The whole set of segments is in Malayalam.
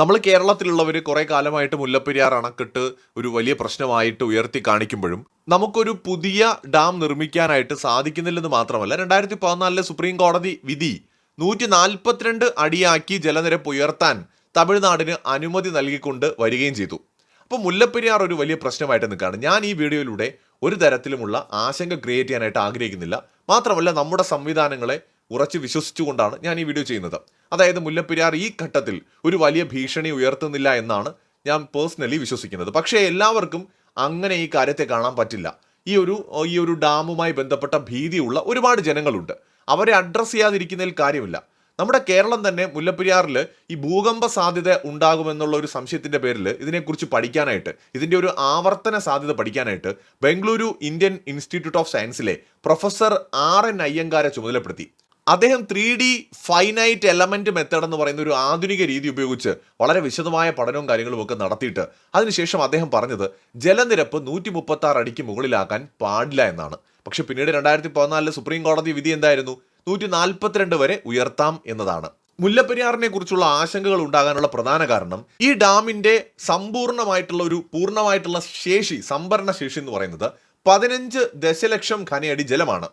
നമ്മൾ കേരളത്തിലുള്ളവർ കുറേ കാലമായിട്ട് മുല്ലപ്പെരിയാർ അണക്കെട്ട് ഒരു വലിയ പ്രശ്നമായിട്ട് ഉയർത്തി കാണിക്കുമ്പോഴും നമുക്കൊരു പുതിയ ഡാം നിർമ്മിക്കാനായിട്ട് സാധിക്കുന്നില്ലെന്ന് മാത്രമല്ല രണ്ടായിരത്തി പതിനാലിലെ സുപ്രീം കോടതി വിധി നൂറ്റി നാൽപ്പത്തിരണ്ട് അടിയാക്കി ജലനിരപ്പ് ഉയർത്താൻ തമിഴ്നാടിന് അനുമതി നൽകിക്കൊണ്ട് വരികയും ചെയ്തു. അപ്പോൾ മുല്ലപ്പെരിയാർ ഒരു വലിയ പ്രശ്നമായിട്ട് നിൽക്കുകയാണ്. ഞാൻ ഈ വീഡിയോയിലൂടെ ഒരു തരത്തിലുമുള്ള ആശങ്ക ക്രിയേറ്റ് ചെയ്യാനായിട്ട് ആഗ്രഹിക്കുന്നില്ല. മാത്രമല്ല നമ്മുടെ സംവിധാനങ്ങളെ ഉറച്ചു വിശ്വസിച്ചുകൊണ്ടാണ് ഞാൻ ഈ വീഡിയോ ചെയ്യുന്നത്. അതായത് മുല്ലപ്പെരിയാർ ഈ ഘട്ടത്തിൽ ഒരു വലിയ ഭീഷണി ഉയർത്തുന്നില്ല എന്നാണ് ഞാൻ പേഴ്സണലി വിശ്വസിക്കുന്നത്. പക്ഷേ എല്ലാവർക്കും അങ്ങനെ ഈ കാര്യത്തെ കാണാൻ പറ്റില്ല. ഈ ഒരു ഈ ഒരു ഡാമുമായി ബന്ധപ്പെട്ട ഭീതിയുള്ള ഒരുപാട് ജനങ്ങളുണ്ട്. അവരെ അഡ്രസ്സ് ചെയ്യാതിരിക്കുന്നതിൽ കാര്യമില്ല. നമ്മുടെ കേരളം തന്നെ മുല്ലപ്പെരിയാറിൽ ഈ ഭൂകമ്പ സാധ്യത ഉണ്ടാകുമെന്നുള്ള ഒരു സംശയത്തിന്റെ പേരിൽ ഇതിനെക്കുറിച്ച് പഠിക്കാനായിട്ട് ഇതിന്റെ ഒരു ആവർത്തന സാധ്യത പഠിക്കാനായിട്ട് ബംഗളൂരു ഇന്ത്യൻ ഇൻസ്റ്റിറ്റ്യൂട്ട് ഓഫ് സയൻസിലെ പ്രൊഫസർ ആർ എൻ അയ്യങ്കാരെ ചുമതലപ്പെടുത്തി. അദ്ദേഹം three D finite element method എന്ന് പറയുന്ന ഒരു ആധുനിക രീതി ഉപയോഗിച്ച് വളരെ വിശദമായ പഠനവും കാര്യങ്ങളും ഒക്കെ നടത്തിയിട്ട് അതിനുശേഷം അദ്ദേഹം പറഞ്ഞത് ജലനിരപ്പ് നൂറ്റി മുപ്പത്തി ആറ് അടിക്ക് മുകളിലാക്കാൻ പാടില്ല എന്നാണ്. പക്ഷെ പിന്നീട് രണ്ടായിരത്തി പതിനാലിലെ സുപ്രീം കോടതി വിധി എന്തായിരുന്നു? നൂറ്റി നാൽപ്പത്തിരണ്ട് വരെ ഉയർത്താം എന്നതാണ്. മുല്ലപ്പെരിയാറിനെ കുറിച്ചുള്ള ആശങ്കകൾ ഉണ്ടാകാനുള്ള പ്രധാന കാരണം ഈ ഡാമിന്റെ സമ്പൂർണമായിട്ടുള്ള ഒരു പൂർണമായിട്ടുള്ള ശേഷി സംഭരണ ശേഷി എന്ന് പറയുന്നത് പതിനഞ്ച് ദശലക്ഷം ഖനയടി ജലമാണ്.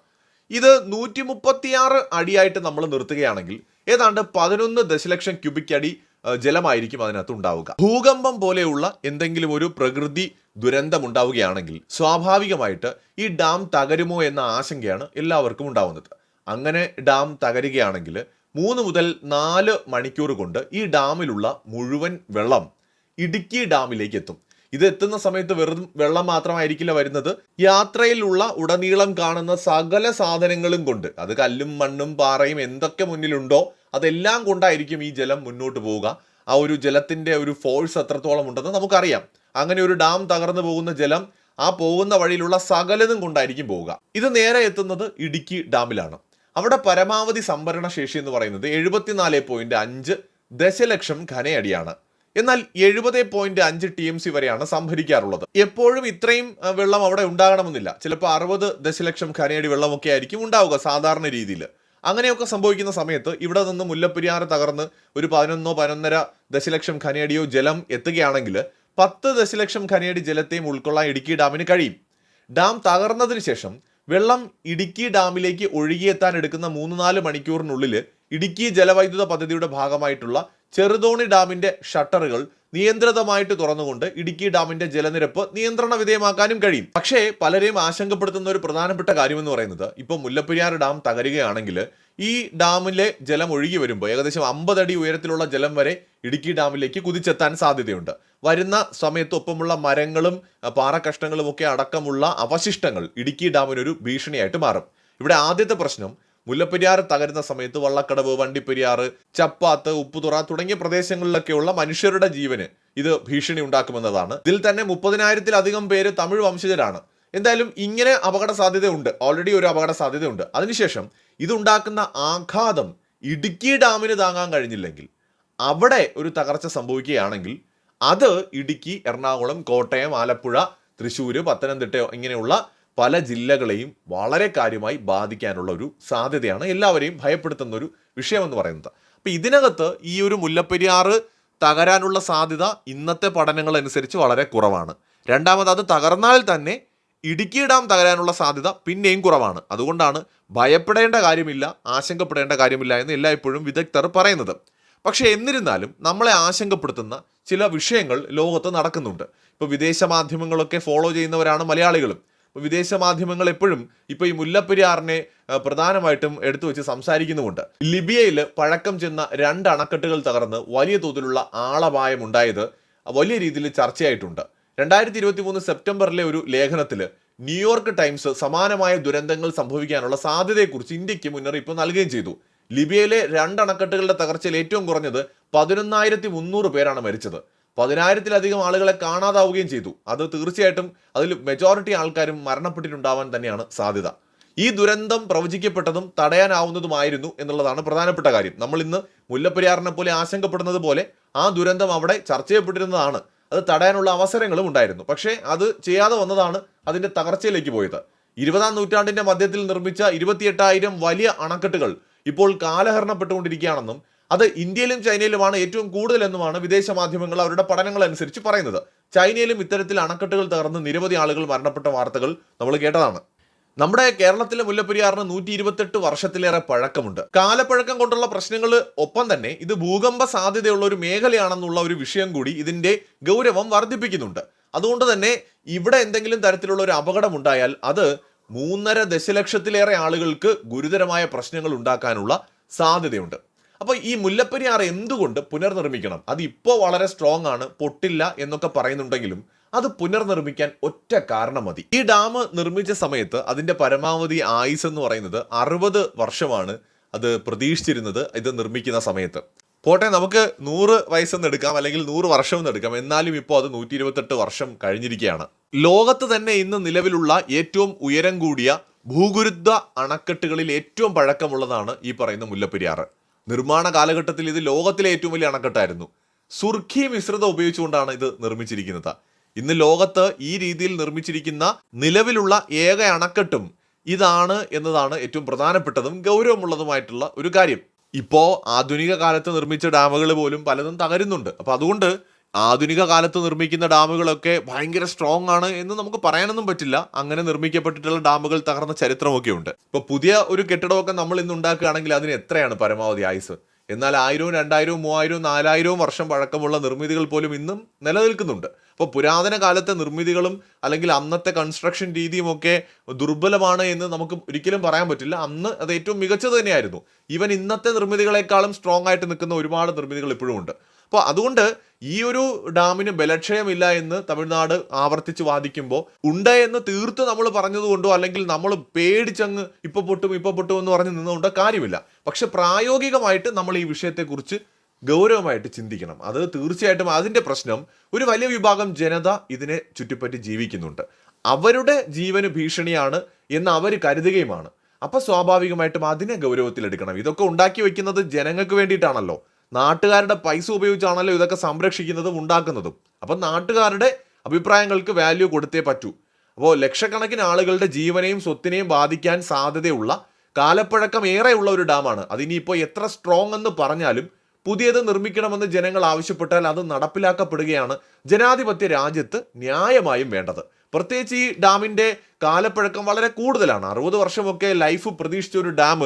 ഇത് നൂറ്റി മുപ്പത്തിയാറ് അടിയായിട്ട് നമ്മൾ നിർത്തുകയാണെങ്കിൽ ഏതാണ്ട് പതിനൊന്ന് ദശലക്ഷം ക്യൂബിക് അടി ജലമായിരിക്കും അതിനകത്ത് ഉണ്ടാവുക. ഭൂകമ്പം പോലെയുള്ള എന്തെങ്കിലും ഒരു പ്രകൃതി ദുരന്തം ഉണ്ടാവുകയാണെങ്കിൽ സ്വാഭാവികമായിട്ട് ഈ ഡാം തകരുമോ എന്ന ആശങ്കയാണ് എല്ലാവർക്കും ഉണ്ടാവുന്നത്. അങ്ങനെ ഡാം തകരുകയാണെങ്കിൽ മൂന്ന് മുതൽ നാല് മണിക്കൂർ കൊണ്ട് ഈ ഡാമിലുള്ള മുഴുവൻ വെള്ളം ഇടുക്കി ഡാമിലേക്ക് എത്തും. ഇത് എത്തുന്ന സമയത്ത് വെറും വെള്ളം മാത്രമായിരിക്കില്ല വരുന്നത്. യാത്രയിലുള്ള ഉടനീളം കാണുന്ന സകല സാധനങ്ങളും കൊണ്ട് അത് കല്ലും മണ്ണും പാറയും എന്തൊക്കെ മുന്നിലുണ്ടോ അതെല്ലാം കൊണ്ടായിരിക്കും ഈ ജലം മുന്നോട്ട് പോവുക. ആ ഒരു ജലത്തിന്റെ ഒരു ഫോഴ്സ് എത്രത്തോളം ഉണ്ടെന്ന് നമുക്കറിയാം. അങ്ങനെ ഒരു ഡാം തകർന്നു പോകുന്ന ജലം ആ പോകുന്ന വഴിയിലുള്ള സകലതും കൊണ്ടായിരിക്കും പോവുക. ഇത് നേരെ എത്തുന്നത് ഇടുക്കി ഡാമിലാണ്. അവിടെ പരമാവധി സംഭരണ ശേഷി എന്ന് പറയുന്നത് എഴുപത്തിനാല് പോയിന്റ് അഞ്ച് ദശലക്ഷം ഘനയടിയാണ്. എന്നാൽ എഴുപത് പോയിന്റ് അഞ്ച് ടി എം സി വരെയാണ് സംഭരിക്കാറുള്ളത്. എപ്പോഴും ഇത്രയും വെള്ളം അവിടെ ഉണ്ടാകണമെന്നില്ല. ചിലപ്പോൾ അറുപത് ദശലക്ഷം ഖനയടി വെള്ളമൊക്കെ ആയിരിക്കും ഉണ്ടാവുക സാധാരണ രീതിയിൽ. അങ്ങനെയൊക്കെ സംഭവിക്കുന്ന സമയത്ത് ഇവിടെ നിന്ന് മുല്ലപ്പെരിയാറ് തകർന്ന് ഒരു പതിനൊന്നോ പതിനൊന്നര ദശലക്ഷം ഖനയടിയോ ജലം എത്തുകയാണെങ്കിൽ പത്ത് ദശലക്ഷം ഖനയടി ജലത്തെയും ഉൾക്കൊള്ളാൻ ഇടുക്കി ഡാമിന് കഴിയും. ഡാം തകർന്നതിന് ശേഷം വെള്ളം ഇടുക്കി ഡാമിലേക്ക് ഒഴുകിയെത്താൻ എടുക്കുന്ന മൂന്ന് നാല് മണിക്കൂറിനുള്ളിൽ ഇടുക്കി ജലവൈദ്യുത പദ്ധതിയുടെ ഭാഗമായിട്ടുള്ള ചെറുതോണി ഡാമിന്റെ ഷട്ടറുകൾ നിയന്ത്രിതമായിട്ട് തുറന്നുകൊണ്ട് ഇടുക്കി ഡാമിന്റെ ജലനിരപ്പ് നിയന്ത്രണ വിധേയമാക്കാനും കഴിയും. പക്ഷേ പലരെയും ആശങ്കപ്പെടുത്തുന്ന ഒരു പ്രധാനപ്പെട്ട കാര്യം എന്ന് പറയുന്നത് ഇപ്പോൾ മുല്ലപ്പെരിയാർ ഡാം തകരുകയാണെങ്കിൽ ഈ ഡാമിലെ ജലം ഒഴുകി വരുമ്പോൾ ഏകദേശം അമ്പത് അടി ഉയരത്തിലുള്ള ജലം വരെ ഇടുക്കി ഡാമിലേക്ക് കുതിച്ചെത്താൻ സാധ്യതയുണ്ട്. വരുന്ന സമയത്ത് ഒപ്പമുള്ള മരങ്ങളും പാറക്കഷ്ണങ്ങളും ഒക്കെ അടക്കമുള്ള അവശിഷ്ടങ്ങൾ ഇടുക്കി ഡാമിനൊരു ഭീഷണിയായിട്ട് മാറും. ഇവിടെ ആദ്യത്തെ പ്രശ്നം മുല്ലപ്പെരിയാർ തകരുന്ന സമയത്ത് വള്ളക്കടവ് വണ്ടിപ്പെരിയാർ ചപ്പാത്ത് ഉപ്പുതുറ തുടങ്ങിയ പ്രദേശങ്ങളിലൊക്കെയുള്ള മനുഷ്യരുടെ ജീവന് ഇത് ഭീഷണി ഉണ്ടാക്കുമെന്നതാണ് ഇതിൽ തന്നെ മുപ്പതിനായിരത്തിലധികം പേര് തമിഴ് വംശജരാണ്. എന്തായാലും ഇങ്ങനെ അപകട സാധ്യതയുണ്ട് ഓൾറെഡി ഒരു അപകട സാധ്യതയുണ്ട് അതിനുശേഷം ഇതുണ്ടാക്കുന്ന ആഘാതം ഇടുക്കി ഡാമിന് താങ്ങാൻ കഴിഞ്ഞില്ലെങ്കിൽ അവിടെ ഒരു തകർച്ച സംഭവിക്കുകയാണെങ്കിൽ അത് ഇടുക്കി എറണാകുളം കോട്ടയം ആലപ്പുഴ തൃശ്ശൂർ പത്തനംതിട്ട ഇങ്ങനെയുള്ള പല ജില്ലകളെയും വളരെ കാര്യമായി ബാധിക്കാനുള്ള ഒരു സാധ്യതയാണ് എല്ലാവരെയും ഭയപ്പെടുത്തുന്ന ഒരു വിഷയമെന്ന് പറയുന്നത്. അപ്പം ഇതിനകത്ത് ഈ ഒരു മുല്ലപ്പെരിയാർ തകരാനുള്ള സാധ്യത ഇന്നത്തെ പഠനങ്ങൾ അനുസരിച്ച് വളരെ കുറവാണ്. രണ്ടാമത് അത് തകർന്നാൽ തന്നെ ഇടുക്കി ഡാം തകരാനുള്ള സാധ്യത പിന്നെയും കുറവാണ്. അതുകൊണ്ടാണ് ഭയപ്പെടേണ്ട കാര്യമില്ല ആശങ്കപ്പെടേണ്ട കാര്യമില്ല എന്ന് എല്ലായ്പ്പോഴും വിദഗ്ധർ പറയുന്നത്. പക്ഷേ എന്നിരുന്നാലും നമ്മളെ ആശങ്കപ്പെടുത്തുന്ന ചില വിഷയങ്ങൾ ലോകത്ത് നടക്കുന്നുണ്ട്. ഇപ്പോൾ വിദേശ മാധ്യമങ്ങളൊക്കെ ഫോളോ ചെയ്യുന്നവരാണ് മലയാളികളും. വിദേശ മാധ്യമങ്ങൾ എപ്പോഴും ഇപ്പോൾ ഈ മുല്ലപ്പെരിയാറിനെ പ്രധാനമായിട്ടും എടുത്തു വെച്ച് സംസാരിക്കുന്നുമുണ്ട്. ലിബിയയിൽ പഴക്കം ചെന്ന രണ്ട് അണക്കെട്ടുകൾ തകർന്ന് വലിയ തോതിലുള്ള ആളപായം ഉണ്ടായത് വലിയ രീതിയിൽ ചർച്ചയായിട്ടുണ്ട്. രണ്ടായിരത്തി ഇരുപത്തി മൂന്ന് സെപ്റ്റംബറിലെ ഒരു ലേഖനത്തിൽ ന്യൂയോർക്ക് ടൈംസ് സമാനമായ ദുരന്തങ്ങൾ സംഭവിക്കാനുള്ള സാധ്യതയെക്കുറിച്ച് ഇന്ത്യയ്ക്ക് മുന്നറിയിപ്പ് നൽകുകയും ചെയ്തു. ലിബിയയിലെ രണ്ട് അണക്കെട്ടുകളുടെ തകർച്ചയിൽ ഏറ്റവും കുറഞ്ഞത് പതിനൊന്നായിരത്തി മുന്നൂറ് പേരാണ് മരിച്ചത്. പതിനായിരത്തിലധികം ആളുകളെ കാണാതാവുകയും ചെയ്തു. അത് തീർച്ചയായിട്ടും അതിൽ മെജോറിറ്റി ആൾക്കാരും മരണപ്പെട്ടിട്ടുണ്ടാവാൻ തന്നെയാണ് സാധ്യത. ഈ ദുരന്തം പ്രവചിക്കപ്പെട്ടതും തടയാനാവുന്നതുമായിരുന്നു എന്നുള്ളതാണ് പ്രധാനപ്പെട്ട കാര്യം. നമ്മൾ ഇന്ന് മുല്ലപ്പെരിയാറിനെ പോലെ ആശങ്കപ്പെടുന്നത് പോലെ ആ ദുരന്തം അവിടെ ചർച്ച ചെയ്യപ്പെട്ടിരുന്നതാണ്. അത് തടയാനുള്ള അവസരങ്ങളും ഉണ്ടായിരുന്നു. പക്ഷേ അത് ചെയ്യാതെ വന്നതാണ് അതിന്റെ തകർച്ചയിലേക്ക് പോയത്. ഇരുപതാം നൂറ്റാണ്ടിന്റെ മധ്യത്തിൽ നിർമ്മിച്ച ഇരുപത്തിയെട്ടായിരം വലിയ അണക്കെട്ടുകൾ ഇപ്പോൾ കാലഹരണപ്പെട്ടുകൊണ്ടിരിക്കുകയാണെന്നും അത് ഇന്ത്യയിലും ചൈനയിലുമാണ് ഏറ്റവും കൂടുതൽ എന്നുമാണ് വിദേശ മാധ്യമങ്ങൾ അവരുടെ പഠനങ്ങൾ അനുസരിച്ച് പറയുന്നത്. ചൈനയിലും ഇത്തരത്തിൽ അണക്കെട്ടുകൾ തകർന്ന് നിരവധി ആളുകൾ മരണപ്പെട്ട വാർത്തകൾ നമ്മൾ കേട്ടതാണ്. നമ്മുടെ കേരളത്തിലെ മുല്ലപ്പെരിയാറിന് നൂറ്റി ഇരുപത്തെട്ട് വർഷത്തിലേറെ പഴക്കമുണ്ട്. കാലപ്പഴക്കം കൊണ്ടുള്ള പ്രശ്നങ്ങൾ ഒപ്പം തന്നെ ഇത് ഭൂകമ്പ സാധ്യതയുള്ള ഒരു മേഖലയാണെന്നുള്ള ഒരു വിഷയം കൂടി ഇതിന്റെ ഗൗരവം വർദ്ധിപ്പിക്കുന്നുണ്ട്. അതുകൊണ്ട് തന്നെ ഇവിടെ എന്തെങ്കിലും തരത്തിലുള്ള ഒരു അപകടം ഉണ്ടായാൽ അത് മൂന്നര ദശലക്ഷത്തിലേറെ ആളുകൾക്ക് ഗുരുതരമായ പ്രശ്നങ്ങൾ ഉണ്ടാക്കാനുള്ള സാധ്യതയുണ്ട്. അപ്പൊ ഈ മുല്ലപ്പെരിയാർ എന്തുകൊണ്ട് പുനർനിർമ്മിക്കണം? അത് ഇപ്പോൾ വളരെ സ്ട്രോങ് ആണ് പൊട്ടില്ല എന്നൊക്കെ പറയുന്നുണ്ടെങ്കിലും അത് പുനർനിർമ്മിക്കാൻ ഒറ്റ കാരണം മതി. ഈ ഡാം നിർമ്മിച്ച സമയത്ത് അതിന്റെ പരമാവധി ആയുസ് എന്ന് പറയുന്നത് അറുപത് വർഷമാണ് അത് പ്രതീക്ഷിച്ചിരുന്നത് ഇത് നിർമ്മിക്കുന്ന സമയത്ത്. പോട്ടെ നമുക്ക് നൂറ് വയസ്സെന്ന് എടുക്കാം അല്ലെങ്കിൽ നൂറ് വർഷം എന്ന് എടുക്കാം. എന്നാലും ഇപ്പോൾ അത് നൂറ്റി ഇരുപത്തെട്ട് വർഷം കഴിഞ്ഞിരിക്കുകയാണ്. ലോകത്ത് തന്നെ ഇന്ന് നിലവിലുള്ള ഏറ്റവും ഉയരം കൂടിയ ഭൂഗുരുദ്ധ അണക്കെട്ടുകളിൽ ഏറ്റവും പഴക്കമുള്ളതാണ് ഈ പറയുന്ന മുല്ലപ്പെരിയാർ. നിർമ്മാണ കാലഘട്ടത്തിൽ ഇത് ലോകത്തിലെ ഏറ്റവും വലിയ അണക്കെട്ടായിരുന്നു. സുർഖി മിശ്രിതം ഉപയോഗിച്ചുകൊണ്ടാണ് ഇത് നിർമ്മിച്ചിരിക്കുന്നത്. ഇന്ന് ലോകത്ത് ഈ രീതിയിൽ നിർമ്മിച്ചിരിക്കുന്ന നിലവിലുള്ള ഏക അണക്കെട്ടും ഇതാണ് എന്നതാണ് ഏറ്റവും പ്രധാനപ്പെട്ടതും ഗൗരവമുള്ളതുമായിട്ടുള്ള ഒരു കാര്യം. ഇപ്പോൾ ആധുനിക കാലത്ത് നിർമ്മിച്ച ഡാമുകൾ പോലും പലതും തകരുന്നുണ്ട്. അപ്പോൾ അതുകൊണ്ട് ആധുനിക കാലത്ത് നിർമ്മിക്കുന്ന ഡാമുകളൊക്കെ ഭയങ്കര സ്ട്രോങ് ആണ് എന്ന് നമുക്ക് പറയാനൊന്നും പറ്റില്ല. അങ്ങനെ നിർമ്മിക്കപ്പെട്ടിട്ടുള്ള ഡാമുകൾ തകർന്ന ചരിത്രമൊക്കെ ഉണ്ട്. ഇപ്പൊ പുതിയ ഒരു കെട്ടിടമൊക്കെ നമ്മൾ ഇന്ന് ഉണ്ടാക്കുകയാണെങ്കിൽ അതിന് എത്രയാണ് പരമാവധി ആയുസ്? എന്നാൽ ആയിരവും രണ്ടായിരവും മൂവായിരവും നാലായിരവും വർഷം പഴക്കമുള്ള നിർമ്മിതികൾ പോലും ഇന്നും നിലനിൽക്കുന്നുണ്ട്. അപ്പോൾ പുരാതന കാലത്തെ നിർമ്മിതികളും അല്ലെങ്കിൽ അന്നത്തെ കൺസ്ട്രക്ഷൻ രീതിയും ഒക്കെ ദുർബലമാണ് എന്ന് നമുക്ക് ഒരിക്കലും പറയാൻ പറ്റില്ല. അന്ന് അത് ഏറ്റവും മികച്ചത് തന്നെയായിരുന്നു. ഈവൻ ഇന്നത്തെ നിർമ്മിതികളെക്കാളും സ്ട്രോങ് ആയിട്ട് നിൽക്കുന്ന ഒരുപാട് നിർമ്മിതികൾ ഇപ്പോഴും ഉണ്ട്. അപ്പോൾ അതുകൊണ്ട് ഈ ഒരു ഡാമിന് ബലക്ഷയമില്ല എന്ന് തമിഴ്നാട് ആവർത്തിച്ച് വാദിക്കുമ്പോൾ ഉണ്ട് എന്ന് തീർത്ത് നമ്മൾ പറഞ്ഞതുകൊണ്ടോ അല്ലെങ്കിൽ നമ്മൾ പേടിച്ചങ്ങ് ഇപ്പൊ പൊട്ടും ഇപ്പൊ പൊട്ടും എന്ന് പറഞ്ഞ് നിന്നുകൊണ്ടോ കാര്യമില്ല. പക്ഷെ പ്രായോഗികമായിട്ട് നമ്മൾ ഈ വിഷയത്തെക്കുറിച്ച് ഗൗരവമായിട്ട് ചിന്തിക്കണം. അത് തീർച്ചയായിട്ടും അതിന്റെ പ്രശ്നം ഒരു വലിയ വിഭാഗം ജനത ഇതിനെ ചുറ്റിപ്പറ്റി ജീവിക്കുന്നുണ്ട്. അവരുടെ ജീവന് ഭീഷണിയാണ് എന്ന് അവർ കരുതുകയുമാണ്. അപ്പോൾ സ്വാഭാവികമായിട്ടും അതിനെ ഗൗരവത്തിലെടുക്കണം. ഇതൊക്കെ ഉണ്ടാക്കി വെക്കുന്നത് ജനങ്ങൾക്ക് വേണ്ടിയിട്ടാണല്ലോ. നാട്ടുകാരുടെ പൈസ ഉപയോഗിച്ചാണല്ലോ ഇതൊക്കെ സംരക്ഷിക്കുന്നതും ഉണ്ടാക്കുന്നതും. അപ്പം നാട്ടുകാരുടെ അഭിപ്രായങ്ങൾക്ക് വാല്യൂ കൊടുത്തേ പറ്റൂ. അപ്പോൾ ലക്ഷക്കണക്കിന് ആളുകളുടെ ജീവനെയും സ്വത്തിനെയും ബാധിക്കാൻ സാധ്യതയുള്ള കാലപ്പഴക്കം ഏറെയുള്ള ഒരു ഡാമാണ്. അതിനിപ്പോൾ എത്ര സ്ട്രോങ് എന്ന് പറഞ്ഞാലും പുതിയത് നിർമ്മിക്കണമെന്ന് ജനങ്ങൾ ആവശ്യപ്പെട്ടാൽ അത് നടപ്പിലാക്കപ്പെടുകയാണ് ജനാധിപത്യ രാജ്യത്ത് ന്യായമായും വേണ്ടത്. പ്രത്യേകിച്ച് ഈ ഡാമിന്റെ കാലപ്പഴക്കം വളരെ കൂടുതലാണ്. അറുപത് വർഷമൊക്കെ ലൈഫ് പ്രതീക്ഷിച്ച ഒരു ഡാം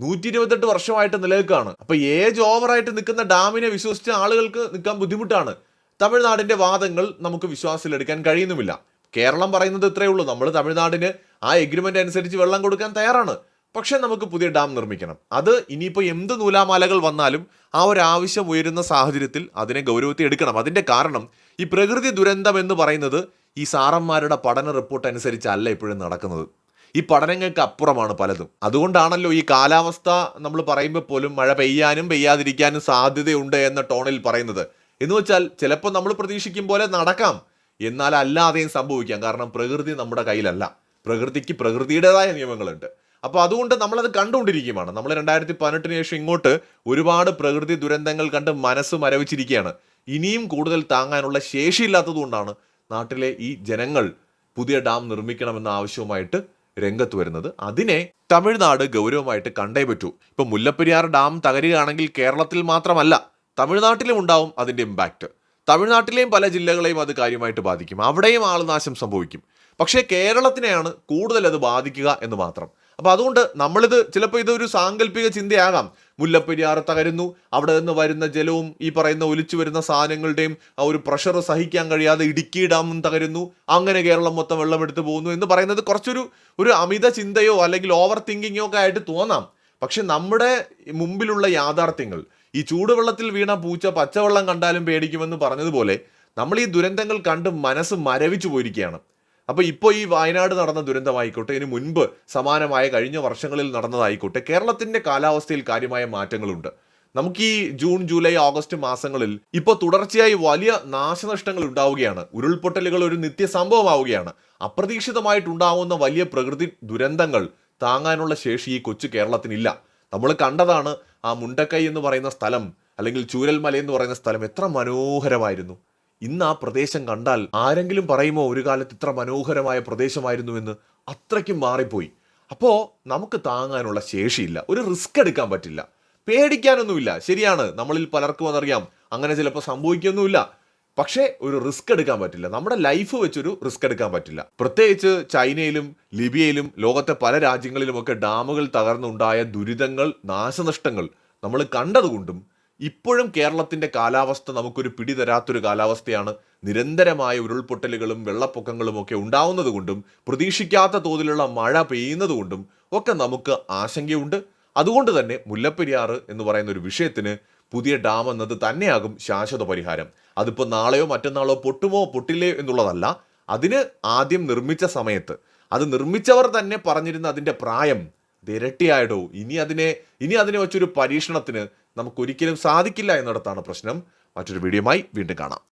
നൂറ്റി ഇരുപത്തെട്ട് വർഷമായിട്ട് നിലനിൽക്കുകയാണ്. അപ്പൊ ഏജ് ഓവറായിട്ട് നിൽക്കുന്ന ഡാമിനെ വിശ്വസിച്ച ആളുകൾക്ക് നിൽക്കാൻ ബുദ്ധിമുട്ടാണ്. തമിഴ്നാടിന്റെ വാദങ്ങൾ നമുക്ക് വിശ്വാസത്തിലെടുക്കാൻ കഴിയുന്നുമില്ല. കേരളം പറയുന്നത് ഇത്രയേ ഉള്ളൂ. നമ്മൾ തമിഴ്നാടിന് ആ എഗ്രിമെന്റ് അനുസരിച്ച് വെള്ളം കൊടുക്കാൻ തയ്യാറാണ്. പക്ഷെ നമുക്ക് പുതിയ ഡാം നിർമ്മിക്കണം. അത് ഇനിയിപ്പോൾ എന്ത് നൂലാമാലകൾ വന്നാലും ആ ഒരു ആവശ്യം ഉയരുന്ന സാഹചര്യത്തിൽ അതിനെ ഗൗരവത്തിൽ എടുക്കണം. അതിന്റെ കാരണം ഈ പ്രകൃതി ദുരന്തം എന്ന് പറയുന്നത് ഈ സാറന്മാരുടെ പഠന റിപ്പോർട്ട് അനുസരിച്ചല്ല ഇപ്പോഴും നടക്കുന്നത്. ഈ പഠനങ്ങൾക്ക് അപ്പുറമാണ് പലതും. അതുകൊണ്ടാണല്ലോ ഈ കാലാവസ്ഥ നമ്മൾ പറയുമ്പോൾ പോലും മഴ പെയ്യാനും പെയ്യാതിരിക്കാനും സാധ്യതയുണ്ട് എന്ന ടോണിൽ പറയുന്നത്. എന്ന് വെച്ചാൽ ചിലപ്പോൾ നമ്മൾ പ്രതീക്ഷിക്കും പോലെ നടക്കാം. എന്നാൽ അല്ലാതെയും സംഭവിക്കാം. കാരണം പ്രകൃതി നമ്മുടെ കയ്യിലല്ല. പ്രകൃതിക്ക് പ്രകൃതിയുടേതായ നിയമങ്ങളുണ്ട്. അപ്പോൾ അതുകൊണ്ട് നമ്മളത് കണ്ടുകൊണ്ടിരിക്കുകയാണ്. നമ്മൾ രണ്ടായിരത്തി പതിനെട്ടിന് ശേഷം ഇങ്ങോട്ട് ഒരുപാട് പ്രകൃതി ദുരന്തങ്ങൾ കണ്ട് മനസ്സ് മരവിച്ചിരിക്കുകയാണ്. ഇനിയും കൂടുതൽ താങ്ങാനുള്ള ശേഷിയില്ലാത്തതുകൊണ്ടാണ് നാട്ടിലെ ഈ ജനങ്ങൾ പുതിയ ഡാം നിർമ്മിക്കണമെന്ന ആവശ്യവുമായിട്ട് രംഗത്ത് വരുന്നത്. അതിനെ തമിഴ്നാട് ഗൗരവമായിട്ട് കണ്ടേ പറ്റൂ ഇപ്പൊ മുല്ലപ്പെരിയാർ ഡാം തകരുകയാണെങ്കിൽ കേരളത്തിൽ മാത്രമല്ല തമിഴ്നാട്ടിലും ഉണ്ടാവും അതിന്റെ ഇമ്പാക്റ്റ് തമിഴ്നാട്ടിലെയും പല ജില്ലകളെയും അത് കാര്യമായിട്ട് ബാധിക്കും. അവിടെയും ആൾനാശം സംഭവിക്കും. പക്ഷേ കേരളത്തിനെയാണ് കൂടുതൽ അത് ബാധിക്കുക എന്ന് മാത്രം. അപ്പോൾ അതുകൊണ്ട് നമ്മളിത് ചിലപ്പോൾ ഇതൊരു സാങ്കല്പിക ചിന്തയാകാം. മുല്ലപ്പെരിയാർ തകരുന്നു. അവിടെ നിന്ന് വരുന്ന ജലവും ഈ പറയുന്ന ഒലിച്ചു വരുന്ന സാധനങ്ങളുടെയും ആ ഒരു പ്രഷർ സഹിക്കാൻ കഴിയാതെ ഇടുക്കി ഡാമും തകരുന്നു. അങ്ങനെ കേരളം മൊത്തം വെള്ളമെടുത്ത് പോകുന്നു എന്ന് പറയുന്നത് കുറച്ചൊരു ഒരു അമിത ചിന്തയോ അല്ലെങ്കിൽ ഓവർ തിങ്കിങ്ങോ ഒക്കെ ആയിട്ട് തോന്നാം. പക്ഷെ നമ്മുടെ മുമ്പിലുള്ള യാഥാർത്ഥ്യങ്ങൾ ഈ ചൂടുവെള്ളത്തിൽ വീണ പൂച്ച പച്ചവെള്ളം കണ്ടാലും പേടിക്കുമെന്ന് പറഞ്ഞതുപോലെ നമ്മൾ ഈ ദുരന്തങ്ങൾ കണ്ട് മനസ്സ് മരവിച്ചു പോയിരിക്കുകയാണ്. അപ്പൊ ഇപ്പോൾ ഈ വയനാട് നടന്ന ദുരന്തമായിക്കോട്ടെ ഇതിന് മുൻപ് സമാനമായ കഴിഞ്ഞ വർഷങ്ങളിൽ നടന്നതായിക്കോട്ടെ കേരളത്തിന്റെ കാലാവസ്ഥയിൽ കാര്യമായ മാറ്റങ്ങളുണ്ട്. നമുക്ക് ഈ ജൂൺ ജൂലൈ ഓഗസ്റ്റ് മാസങ്ങളിൽ ഇപ്പോൾ തുടർച്ചയായി വലിയ നാശനഷ്ടങ്ങൾ ഉണ്ടാവുകയാണ്. ഉരുൾപൊട്ടലുകൾ ഒരു നിത്യ സംഭവമാവുകയാണ് അപ്രതീക്ഷിതമായിട്ടുണ്ടാവുന്ന വലിയ പ്രകൃതി ദുരന്തങ്ങൾ താങ്ങാനുള്ള ശേഷി ഈ കൊച്ചു കേരളത്തിനില്ല. നമ്മൾ കണ്ടതാണ് ആ മുണ്ടക്കൈ എന്ന് പറയുന്ന സ്ഥലം അല്ലെങ്കിൽ ചൂരൽമല എന്ന് പറയുന്ന സ്ഥലം എത്ര മനോഹരമായിരുന്നു. ഇന്ന് ആ പ്രദേശം കണ്ടാൽ ആരെങ്കിലും പറയുമോ ഒരു കാലത്ത് ഇത്ര മനോഹരമായ പ്രദേശമായിരുന്നുവെന്ന് അത്രയ്ക്കും മാറിപ്പോയി. അപ്പോൾ നമുക്ക് താങ്ങാനുള്ള ശേഷിയില്ല. ഒരു റിസ്ക് എടുക്കാൻ പറ്റില്ല. പേടിക്കാനൊന്നുമില്ല. ശരിയാണ് നമ്മളിൽ പലർക്കും അതറിയാം. അങ്ങനെ ചിലപ്പോൾ സംഭവിക്കൊന്നുമില്ല. പക്ഷേ ഒരു റിസ്ക് എടുക്കാൻ പറ്റില്ല. നമ്മുടെ ലൈഫ് വെച്ചൊരു റിസ്ക് എടുക്കാൻ പറ്റില്ല. പ്രത്യേകിച്ച് ചൈനയിലും ലിബിയയിലും ലോകത്തെ പല രാജ്യങ്ങളിലുമൊക്കെ ഡാമുകൾ തകർന്നുണ്ടായ ദുരിതങ്ങൾ നാശനഷ്ടങ്ങൾ നമ്മൾ കണ്ടതുകൊണ്ടും ഇപ്പോഴും കേരളത്തിന്റെ കാലാവസ്ഥ നമുക്കൊരു പിടി തരാത്തൊരു കാലാവസ്ഥയാണ്. നിരന്തരമായ ഉരുൾപൊട്ടലുകളും വെള്ളപ്പൊക്കങ്ങളും ഒക്കെ ഉണ്ടാവുന്നത് കൊണ്ടും പ്രതീക്ഷിക്കാത്ത തോതിലുള്ള മഴ പെയ്യുന്നതുകൊണ്ടും ഒക്കെ നമുക്ക് ആശങ്കയുണ്ട്. അതുകൊണ്ട് തന്നെ മുല്ലപ്പെരിയാർ എന്ന് പറയുന്ന ഒരു വിഷയത്തിന് പുതിയ ഡാം എന്നത് തന്നെയാകും ശാശ്വത പരിഹാരം. അതിപ്പോൾ നാളെയോ മറ്റന്നാളോ പൊട്ടുമോ പൊട്ടില്ലയോ എന്നുള്ളതല്ല അതിന് ആദ്യം നിർമ്മിച്ച സമയത്ത്. അത് നിർമ്മിച്ചവർ തന്നെ പറഞ്ഞിരുന്ന അതിന്റെ പ്രായം ഇരട്ടിയായിടോ. ഇനി അതിനെ ഇനി അതിനെ വെച്ചൊരു പരീക്ഷണത്തിന് നമുക്ക് ഒരിക്കലും സാധിക്കില്ല എന്നിടത്താണ് പ്രശ്നം. മറ്റൊരു വീഡിയോയുമായി വീണ്ടും കാണാം.